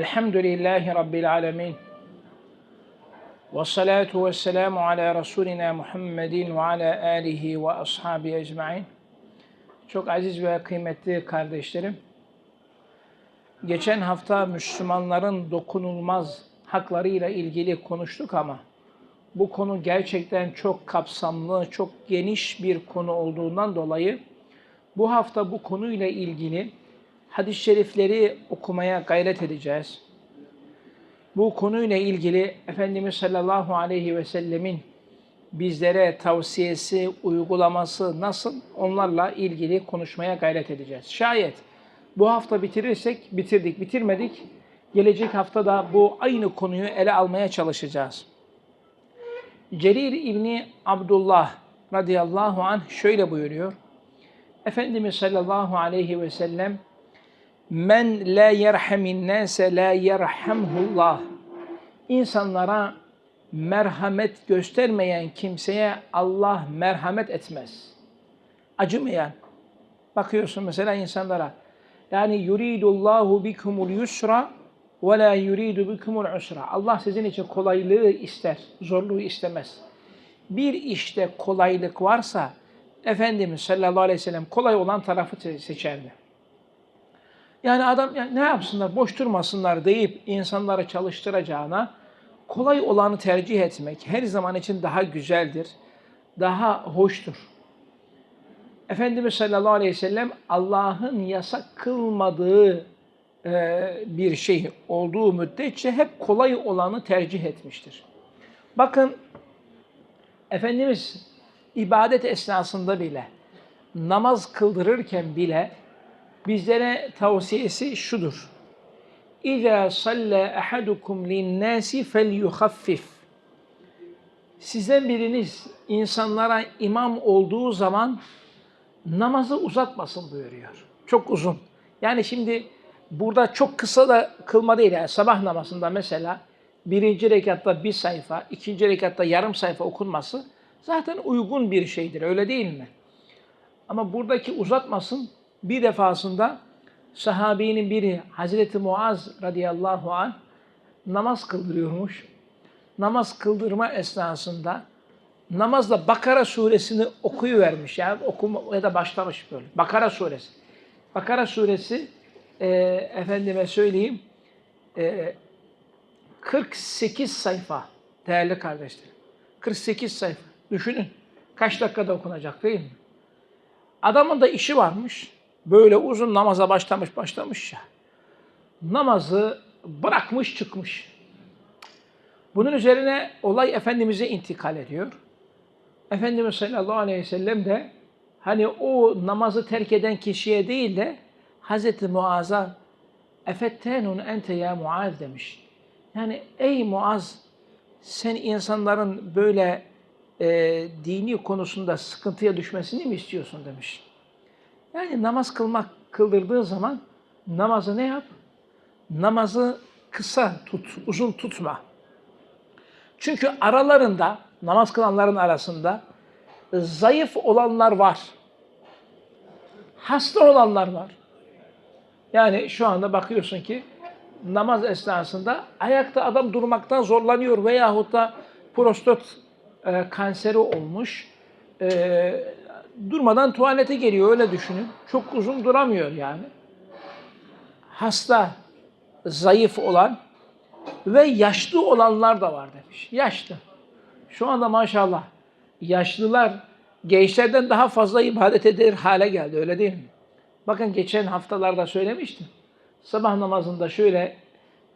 Elhamdülillahi Rabbil alemin. Ve salatu ve selamu ala Resulina Muhammedin ve ala alihi ve ashabi ecmain. Çok aziz ve kıymetli kardeşlerim. Geçen hafta Müslümanların dokunulmaz haklarıyla ilgili konuştuk ama bu konu gerçekten çok kapsamlı, çok geniş bir konu olduğundan dolayı bu hafta bu konuyla ilgili hadis-i şerifleri okumaya gayret edeceğiz. Bu konuyla ilgili Efendimiz sallallahu aleyhi ve sellemin bizlere tavsiyesi, uygulaması nasıl onlarla ilgili konuşmaya gayret edeceğiz. Şayet bu hafta bitirirsek bitirdik, bitirmedik. Gelecek hafta da bu aynı konuyu ele almaya çalışacağız. Cerir İbni Abdullah radıyallahu anh şöyle buyuruyor. Efendimiz sallallahu aleyhi ve sellem Men la yerhamin nase la yerhamhullah. İnsanlara merhamet göstermeyen kimseye Allah merhamet etmez. Acımayan. Bakıyorsun mesela insanlara. Yani yuridullahu bikumul yusra ve la yuridu bikumul usra. Allah sizin için kolaylığı ister, zorluğu istemez. Bir işte kolaylık varsa Efendimiz sallallahu aleyhi ve sellem kolay olan tarafı seçerdi. Yani adam yani ne yapsınlar, boş durmasınlar deyip insanları çalıştıracağına kolay olanı tercih etmek her zaman için daha güzeldir, daha hoştur. Efendimiz sallallahu aleyhi ve sellem Allah'ın yasak kılmadığı e, bir şey olduğu müddetçe hep kolay olanı tercih etmiştir. Bakın Efendimiz ibadet esnasında bile, namaz kıldırırken bile bizlere tavsiyesi şudur. İza salla ahadukum lin-nasi felyuhaffif. Sizden biriniz insanlara imam olduğu zaman namazı uzatmasın buyuruyor. Çok uzun. Yani şimdi burada çok kısa da kılma değil. Yani sabah namazında mesela birinci rekatta bir sayfa, ikinci rekatta yarım sayfa okunması zaten uygun bir şeydir. Öyle değil mi? Ama buradaki uzatmasın bir defasında sahabinin biri Hazreti Muaz radıyallahu anh namaz kıldırıyormuş. Namaz kıldırma esnasında namazla Bakara suresini okuyuvermiş. Yani okuma ya da başlamış böyle. Bakara suresi. Bakara suresi e, efendime söyleyeyim e, 48 sayfa değerli kardeşlerim. 48 sayfa. Düşünün. Kaç dakikada okunacak değil mi? Adamın da işi varmış. Böyle uzun namaza başlamış başlamış ya. Namazı bırakmış çıkmış. Bunun üzerine olay Efendimiz'e intikal ediyor. Efendimiz sallallahu aleyhi ve sellem de hani o namazı terk eden kişiye değil de Hazreti Muaz'a efettenun ente ya Muaz demiş. Yani ey Muaz sen insanların böyle e, dini konusunda sıkıntıya düşmesini mi istiyorsun demiş. Yani namaz kılmak kıldırdığı zaman namazı ne yap? Namazı kısa tut, uzun tutma. Çünkü aralarında, namaz kılanların arasında zayıf olanlar var. Hasta olanlar var. Yani şu anda bakıyorsun ki namaz esnasında ayakta adam durmaktan zorlanıyor veyahut da prostat e, kanseri olmuş. E, durmadan tuvalete geliyor öyle düşünün. Çok uzun duramıyor yani. Hasta, zayıf olan ve yaşlı olanlar da var demiş. Yaşlı. Şu anda maşallah yaşlılar gençlerden daha fazla ibadet eder hale geldi öyle değil mi? Bakın geçen haftalarda söylemiştim. Sabah namazında şöyle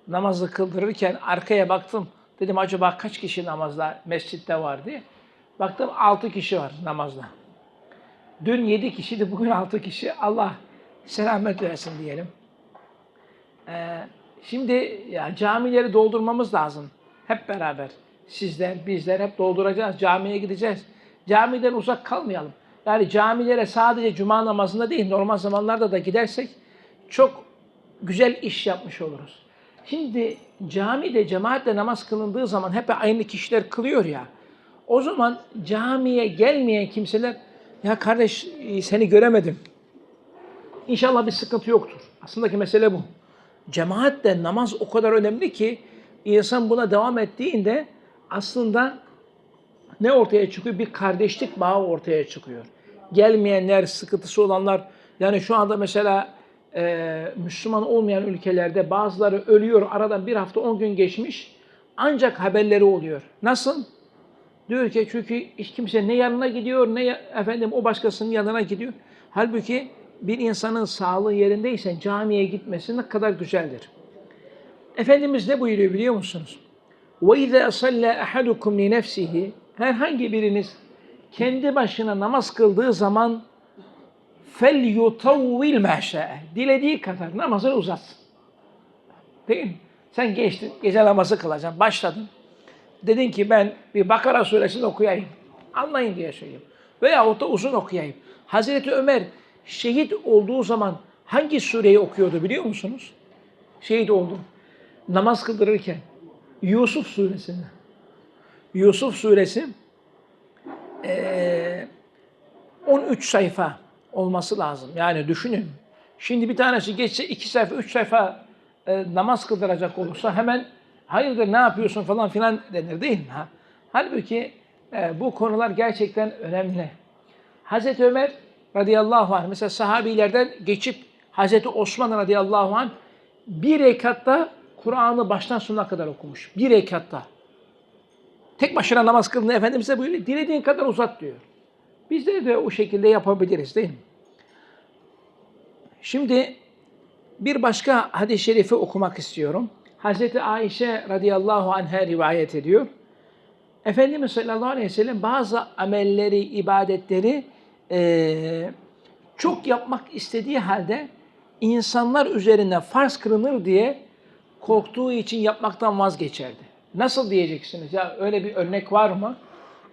namazı kıldırırken arkaya baktım. Dedim acaba kaç kişi namazda mescitte var diye. Baktım altı kişi var namazda. Dün yedi kişiydi, bugün altı kişi. Allah selamet versin diyelim. Ee, şimdi ya camileri doldurmamız lazım. Hep beraber. Sizler, bizler hep dolduracağız. Camiye gideceğiz. Camiden uzak kalmayalım. Yani camilere sadece cuma namazında değil, normal zamanlarda da gidersek çok güzel iş yapmış oluruz. Şimdi camide cemaatle namaz kılındığı zaman hep aynı kişiler kılıyor ya. O zaman camiye gelmeyen kimseler ya kardeş seni göremedim. İnşallah bir sıkıntı yoktur. Aslındaki mesele bu. Cemaatle namaz o kadar önemli ki insan buna devam ettiğinde aslında ne ortaya çıkıyor? Bir kardeşlik bağı ortaya çıkıyor. Gelmeyenler, sıkıntısı olanlar, yani şu anda mesela e, Müslüman olmayan ülkelerde bazıları ölüyor, aradan bir hafta on gün geçmiş, ancak haberleri oluyor. Nasıl? Diyor ki çünkü hiç kimse ne yanına gidiyor ne ya- efendim o başkasının yanına gidiyor. Halbuki bir insanın sağlığı yerindeyse camiye gitmesi ne kadar güzeldir. Efendimiz ne buyuruyor biliyor musunuz? وَاِذَا صَلَّى أَحَدُكُمْ لِنَفْسِهِ Herhangi biriniz kendi başına namaz kıldığı zaman فَلْيُطَوِّلْ مَا Dilediği kadar namazını uzatsın. Değil mi? Sen geçtin, gece namazı kılacaksın, başladın. Dedin ki ben bir Bakara suresini okuyayım. Anlayın diye söylüyorum. Veyahut da uzun okuyayım. Hazreti Ömer şehit olduğu zaman hangi sureyi okuyordu biliyor musunuz? Şehit oldu. Namaz kıldırırken Yusuf suresini. Yusuf suresi eee, 13 sayfa olması lazım. Yani düşünün. Şimdi bir tanesi geçse iki sayfa, üç sayfa e, namaz kıldıracak olursa hemen hayırdır ne yapıyorsun falan filan denir değil mi? Ha? Halbuki e, bu konular gerçekten önemli. Hazreti Ömer radıyallahu anh mesela sahabilerden geçip Hazreti Osman radıyallahu anh bir rekatta Kur'an'ı baştan sonuna kadar okumuş. Bir rekatta. Tek başına namaz kıldığında Efendimiz de buyuruyor. Dilediğin kadar uzat diyor. Bizler de o şekilde yapabiliriz değil mi? Şimdi bir başka hadis-i şerifi okumak istiyorum. Hazreti Ayşe radıyallahu anh'a rivayet ediyor. Efendimiz sallallahu aleyhi ve sellem bazı amelleri, ibadetleri eee, çok yapmak istediği halde insanlar üzerine farz kılınır diye korktuğu için yapmaktan vazgeçerdi. Nasıl diyeceksiniz? Ya öyle bir örnek var mı?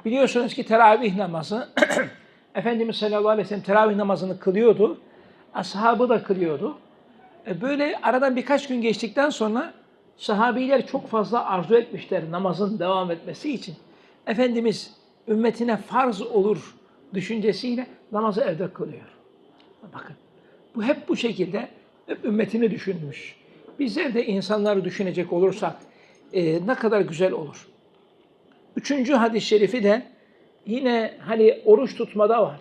Biliyorsunuz ki teravih namazı Efendimiz sallallahu aleyhi ve sellem teravih namazını kılıyordu. Ashabı da kılıyordu. E, Böyle aradan birkaç gün geçtikten sonra sahabiler çok fazla arzu etmişler namazın devam etmesi için. Efendimiz ümmetine farz olur düşüncesiyle namazı evde kılıyor. Bakın bu hep bu şekilde hep ümmetini düşünmüş. Bizler de insanları düşünecek olursak e, ne kadar güzel olur. Üçüncü hadis-i şerifi de yine hani oruç tutmada var.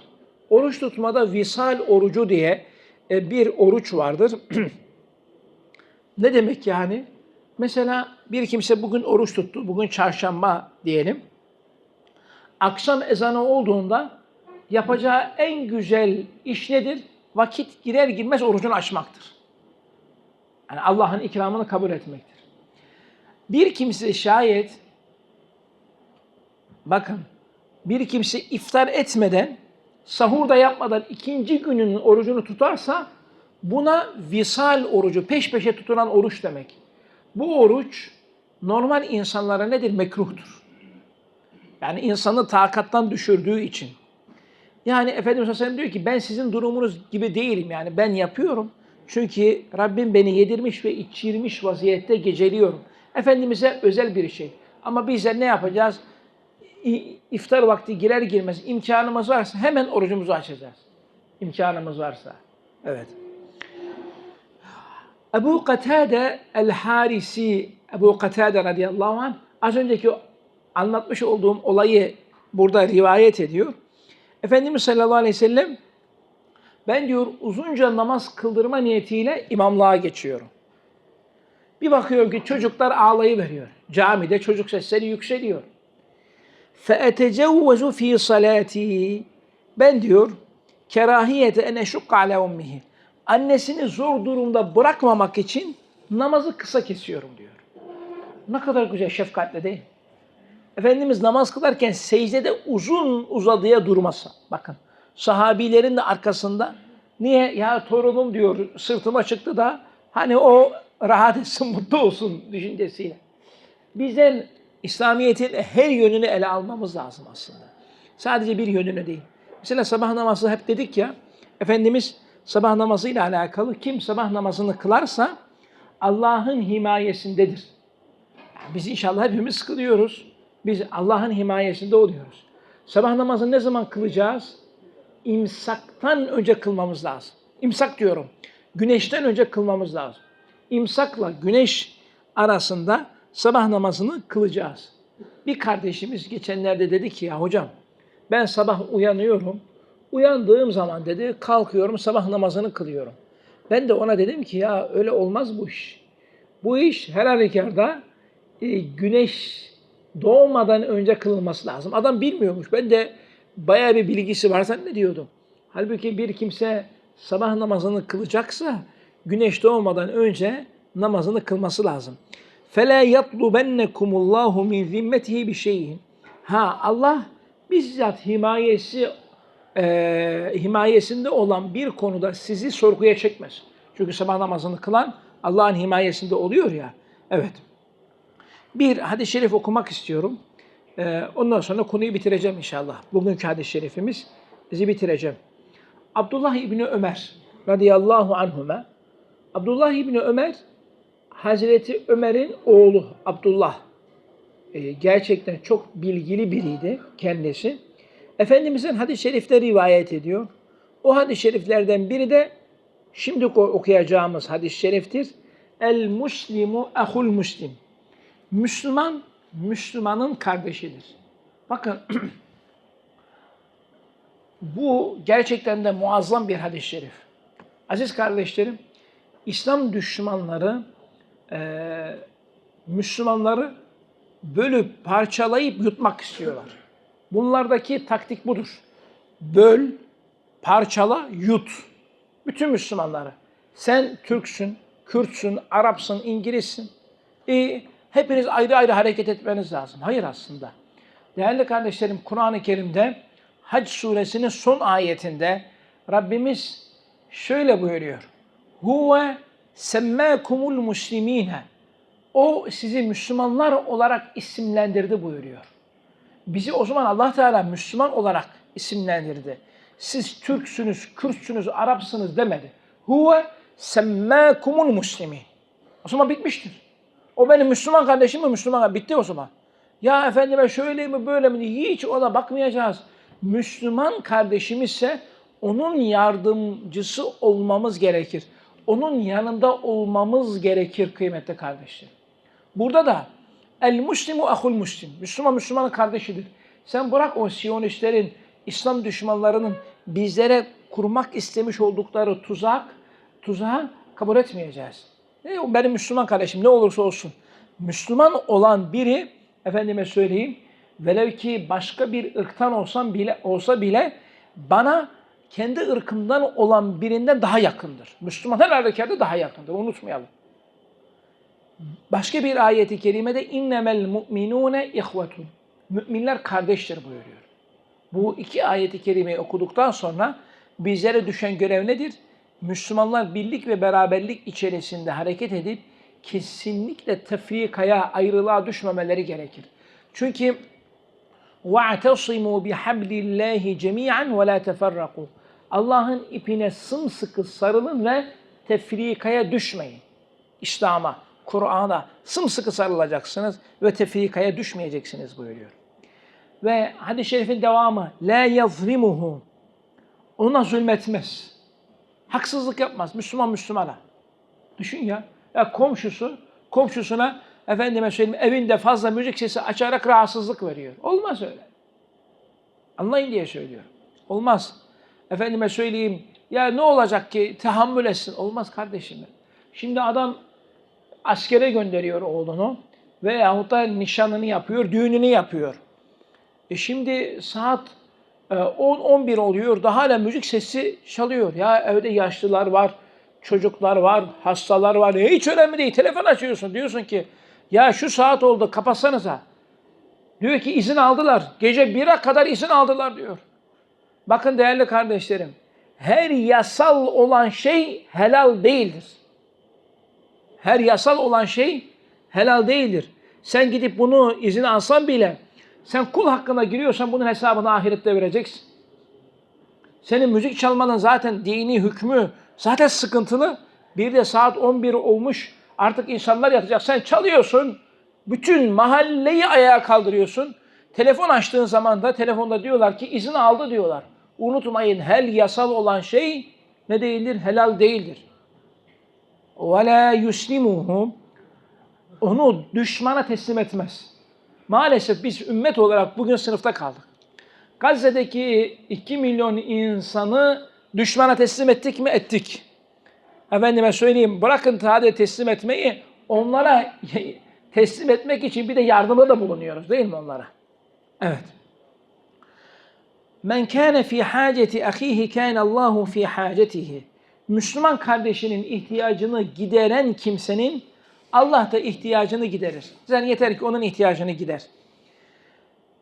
Oruç tutmada visal orucu diye e, bir oruç vardır. ne demek yani? Mesela bir kimse bugün oruç tuttu, bugün çarşamba diyelim. Akşam ezanı olduğunda yapacağı en güzel iş nedir? Vakit girer girmez orucunu açmaktır. Yani Allah'ın ikramını kabul etmektir. Bir kimse şayet bakın bir kimse iftar etmeden sahur da yapmadan ikinci günün orucunu tutarsa buna visal orucu, peş peşe tutulan oruç demek. Bu oruç normal insanlara nedir? Mekruhtur. Yani insanı takattan düşürdüğü için. Yani Efendimiz Aleyhisselam diyor ki ben sizin durumunuz gibi değilim yani ben yapıyorum. Çünkü Rabbim beni yedirmiş ve içirmiş vaziyette geceliyorum. Efendimiz'e özel bir şey. Ama bizler ne yapacağız? İftar vakti girer girmez imkanımız varsa hemen orucumuzu açacağız. İmkanımız varsa. Evet. Ebu Katade el-Harisi, Ebu Katade radıyallahu anh az önceki anlatmış olduğum olayı burada rivayet ediyor. Efendimiz sallallahu aleyhi ve sellem ben diyor uzunca namaz kıldırma niyetiyle imamlığa geçiyorum. Bir bakıyorum ki çocuklar ağlayıveriyor. Camide çocuk sesleri yükseliyor. فَاَتَجَوَّزُ ف۪ي صَلَاتِي Ben diyor, kerahiyete en eşukka ala ummihi. Annesini zor durumda bırakmamak için namazı kısa kesiyorum diyor. Ne kadar güzel şefkatle değil mi? Efendimiz namaz kılarken secdede uzun uzadıya durmasa. Bakın sahabilerin de arkasında niye ya torunum diyor sırtıma çıktı da hani o rahat etsin mutlu olsun düşüncesiyle. Bizden İslamiyet'in her yönünü ele almamız lazım aslında. Sadece bir yönünü değil. Mesela sabah namazı hep dedik ya, Efendimiz sabah namazıyla alakalı kim sabah namazını kılarsa Allah'ın himayesindedir. Biz inşallah hepimiz kılıyoruz. Biz Allah'ın himayesinde oluyoruz. Sabah namazını ne zaman kılacağız? İmsaktan önce kılmamız lazım. İmsak diyorum. Güneşten önce kılmamız lazım. imsakla güneş arasında sabah namazını kılacağız. Bir kardeşimiz geçenlerde dedi ki ya hocam ben sabah uyanıyorum. Uyandığım zaman dedi kalkıyorum sabah namazını kılıyorum. Ben de ona dedim ki ya öyle olmaz bu iş. Bu iş her halükarda e, güneş doğmadan önce kılınması lazım. Adam bilmiyormuş. Ben de bayağı bir bilgisi var zannediyordum. Halbuki bir kimse sabah namazını kılacaksa güneş doğmadan önce namazını kılması lazım. فَلَا يَطْلُبَنَّكُمُ اللّٰهُ مِنْ ذِمَّتِهِ بِشَيْءٍ Ha Allah bizzat himayesi e, himayesinde olan bir konuda sizi sorguya çekmez. Çünkü sabah namazını kılan Allah'ın himayesinde oluyor ya. Evet. Bir hadis-i şerif okumak istiyorum. Ee, ondan sonra konuyu bitireceğim inşallah. Bugünkü hadis-i şerifimiz bizi bitireceğim. Abdullah İbni Ömer radıyallahu anhuma Abdullah İbni Ömer Hazreti Ömer'in oğlu Abdullah. Ee, gerçekten çok bilgili biriydi kendisi. Efendimizin hadis-i şerifte rivayet ediyor. O hadis-i şeriflerden biri de şimdi okuyacağımız hadis-i şeriftir. El muslimu ahul muslim. Müslüman, Müslümanın kardeşidir. Bakın bu gerçekten de muazzam bir hadis-i şerif. Aziz kardeşlerim, İslam düşmanları e, Müslümanları bölüp parçalayıp yutmak istiyorlar. Bunlardaki taktik budur. Böl, parçala, yut. Bütün Müslümanları. Sen Türksün, Kürtsün, Arapsın, İngilizsin. E, hepiniz ayrı ayrı hareket etmeniz lazım. Hayır aslında. Değerli kardeşlerim Kur'an-ı Kerim'de Hac suresinin son ayetinde Rabbimiz şöyle buyuruyor. Huve semmâkumul muslimîne. O sizi Müslümanlar olarak isimlendirdi buyuruyor. Bizi o zaman Allah Teala Müslüman olarak isimlendirdi. Siz Türksünüz, Kürtsünüz, Arapsınız demedi. Huve semmâkumul muslimin. O zaman bitmiştir. O benim Müslüman kardeşim mi Müslüman? Bitti o zaman. Ya efendime şöyle mi böyle mi hiç ona bakmayacağız. Müslüman kardeşimizse onun yardımcısı olmamız gerekir. Onun yanında olmamız gerekir kıymetli kardeşler. Burada da el muslimu ahul muslim. Müslüman Müslümanın kardeşidir. Sen bırak o siyonistlerin, İslam düşmanlarının bizlere kurmak istemiş oldukları tuzak, tuzağı kabul etmeyeceğiz. Ne, benim Müslüman kardeşim ne olursa olsun. Müslüman olan biri, efendime söyleyeyim, velev ki başka bir ırktan olsam bile olsa bile bana kendi ırkımdan olan birinden daha yakındır. Müslüman her halükarda daha yakındır. Unutmayalım. Başka bir ayeti kerimede innemel mu'minune ihvetun. Müminler kardeştir buyuruyor. Bu iki ayeti kerimeyi okuduktan sonra bizlere düşen görev nedir? Müslümanlar birlik ve beraberlik içerisinde hareket edip kesinlikle tefrikaya, ayrılığa düşmemeleri gerekir. Çünkü وَاَعْتَصِمُوا بِحَبْلِ اللّٰهِ جَمِيعًا وَلَا تَفَرَّقُوا Allah'ın ipine sımsıkı sarılın ve tefrikaya düşmeyin. İslam'a, Kur'an'a sımsıkı sarılacaksınız ve tefrikaya düşmeyeceksiniz buyuruyor. Ve hadis-i şerifin devamı la yazlimuhu ona zulmetmez. Haksızlık yapmaz Müslüman Müslümana. Düşün ya. Ya komşusu komşusuna efendime söyleyeyim evinde fazla müzik sesi açarak rahatsızlık veriyor. Olmaz öyle. Anlayın diye söylüyor. Olmaz. Efendime söyleyeyim ya ne olacak ki tahammül etsin. Olmaz kardeşim. Şimdi adam askere gönderiyor oğlunu veyahut da nişanını yapıyor, düğününü yapıyor. E şimdi saat 10-11 e, oluyor da hala müzik sesi çalıyor. Ya evde yaşlılar var, çocuklar var, hastalar var. E hiç önemli değil. Telefon açıyorsun. Diyorsun ki ya şu saat oldu kapatsanıza. Diyor ki izin aldılar. Gece 1'e kadar izin aldılar diyor. Bakın değerli kardeşlerim. Her yasal olan şey helal değildir. Her yasal olan şey helal değildir. Sen gidip bunu izin alsan bile sen kul hakkına giriyorsan bunun hesabını ahirette vereceksin. Senin müzik çalmanın zaten dini hükmü zaten sıkıntılı. Bir de saat 11 olmuş artık insanlar yatacak. Sen çalıyorsun. Bütün mahalleyi ayağa kaldırıyorsun. Telefon açtığın zaman da telefonda diyorlar ki izin aldı diyorlar. Unutmayın her yasal olan şey ne değildir? Helal değildir. Ve la onu düşmana teslim etmez. Maalesef biz ümmet olarak bugün sınıfta kaldık. Gazze'deki 2 milyon insanı düşmana teslim ettik mi? Ettik. Efendime söyleyeyim bırakın sadece teslim etmeyi onlara teslim etmek için bir de yardımda da bulunuyoruz değil mi onlara? Evet. Men kâne fî hâceti ahîhi kâne Allahu fî hâcetihi. Müslüman kardeşinin ihtiyacını gideren kimsenin Allah da ihtiyacını giderir. Sen yeter ki onun ihtiyacını gider.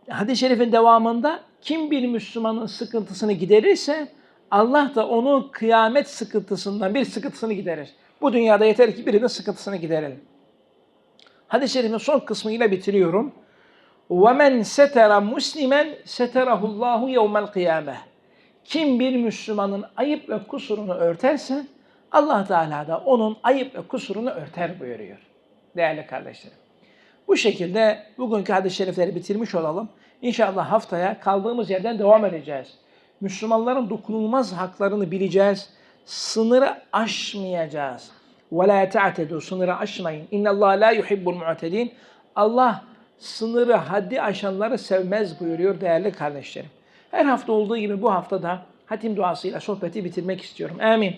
Hadis-i şerifin devamında kim bir Müslümanın sıkıntısını giderirse Allah da onun kıyamet sıkıntısından bir sıkıntısını giderir. Bu dünyada yeter ki birinin sıkıntısını giderelim. Hadis-i şerifin son kısmıyla bitiriyorum. وَمَنْ سَتَرَ مُسْلِمًا سَتَرَهُ اللّٰهُ يَوْمَ الْقِيَامَةِ kim bir Müslümanın ayıp ve kusurunu örterse Allah Teala da onun ayıp ve kusurunu örter buyuruyor. Değerli kardeşlerim. Bu şekilde bugünkü hadis-i şerifleri bitirmiş olalım. İnşallah haftaya kaldığımız yerden devam edeceğiz. Müslümanların dokunulmaz haklarını bileceğiz. Sınırı aşmayacağız. وَلَا تَعْتَدُوا Sınırı aşmayın. اِنَّ اللّٰهَ لَا يُحِبُّ الْمُعْتَد۪ينَ Allah sınırı, haddi aşanları sevmez buyuruyor değerli kardeşlerim. Her hafta olduğu gibi bu hafta da hatim duasıyla sohbeti bitirmek istiyorum. Amin.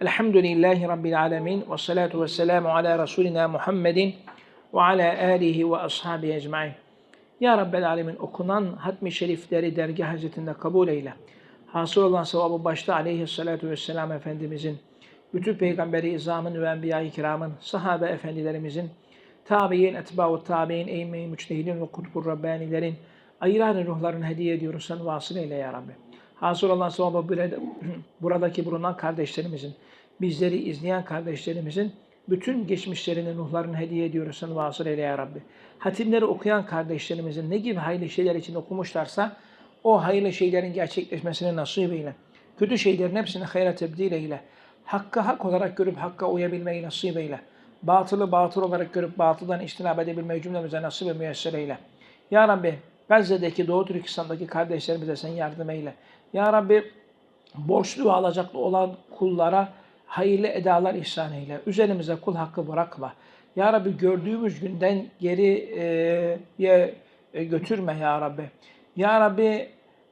Elhamdülillahi Rabbil alemin ve salatu ve selamu ala Resulina Muhammedin ve ala alihi ve ashabihi ecmain. Ya Rabbel Alemin okunan hatmi şerifleri dergah hazretinde kabul eyle. Hasıl olan sevabı başta aleyhissalatu vesselam Efendimizin, bütün peygamberi izamın ve enbiya-i kiramın, sahabe efendilerimizin, tabi'in, etba'u tabi'in, eyyime-i müçtehidin ve kutbur Rabbanilerin ayrı ruhlarını hediye ediyoruz. Sen vasıl eyle ya Rabbi. Hasıl olan sevabı burada- buradaki bulunan kardeşlerimizin, bizleri izleyen kardeşlerimizin bütün geçmişlerinin ruhlarını hediye ediyoruz. Sen vasıl eyle ya Rabbi. Hatimleri okuyan kardeşlerimizin ne gibi hayırlı şeyler için okumuşlarsa o hayırlı şeylerin gerçekleşmesini nasip eyle. Kötü şeylerin hepsini hayra tebdil eyle. Hakkı hak olarak görüp hakka uyabilmeyi nasip eyle. Batılı batıl olarak görüp batıldan iştinab edebilmeyi cümlemize nasip ve müyesser eyle. Ya Rabbi Gazze'deki Doğu Türkistan'daki kardeşlerimize sen yardım eyle. Ya Rabbi borçlu alacaklı olan kullara hayırlı edalar ihsan eyle. Üzerimize kul hakkı bırakma. Ya Rabbi gördüğümüz günden geriye e, götürme ya Rabbi. Ya Rabbi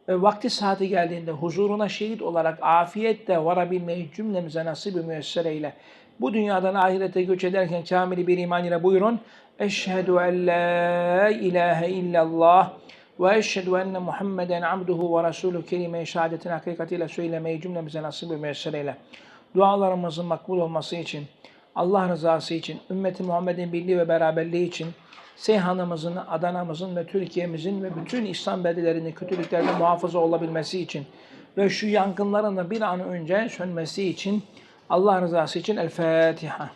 vakti saati geldiğinde huzuruna şehit olarak afiyetle varabilmeyi cümlemize nasip ve müyesser eyle. Bu dünyadan ahirete göç ederken kamili bir iman ile buyurun. Eşhedü en la ilahe illallah ve eşhedü enne Muhammeden abduhu ve resulü kelime-i şehadetin hakikatiyle söylemeyi cümlemize nasip ve müyesser eyle. Dualarımızın makbul olması için, Allah rızası için, ümmeti Muhammed'in birliği ve beraberliği için, Seyhan'ımızın, Adana'mızın ve Türkiye'mizin ve bütün İslam beldelerinin kötülüklerden muhafaza olabilmesi için ve şu yangınların da bir an önce sönmesi için Allah rızası için El Fatiha.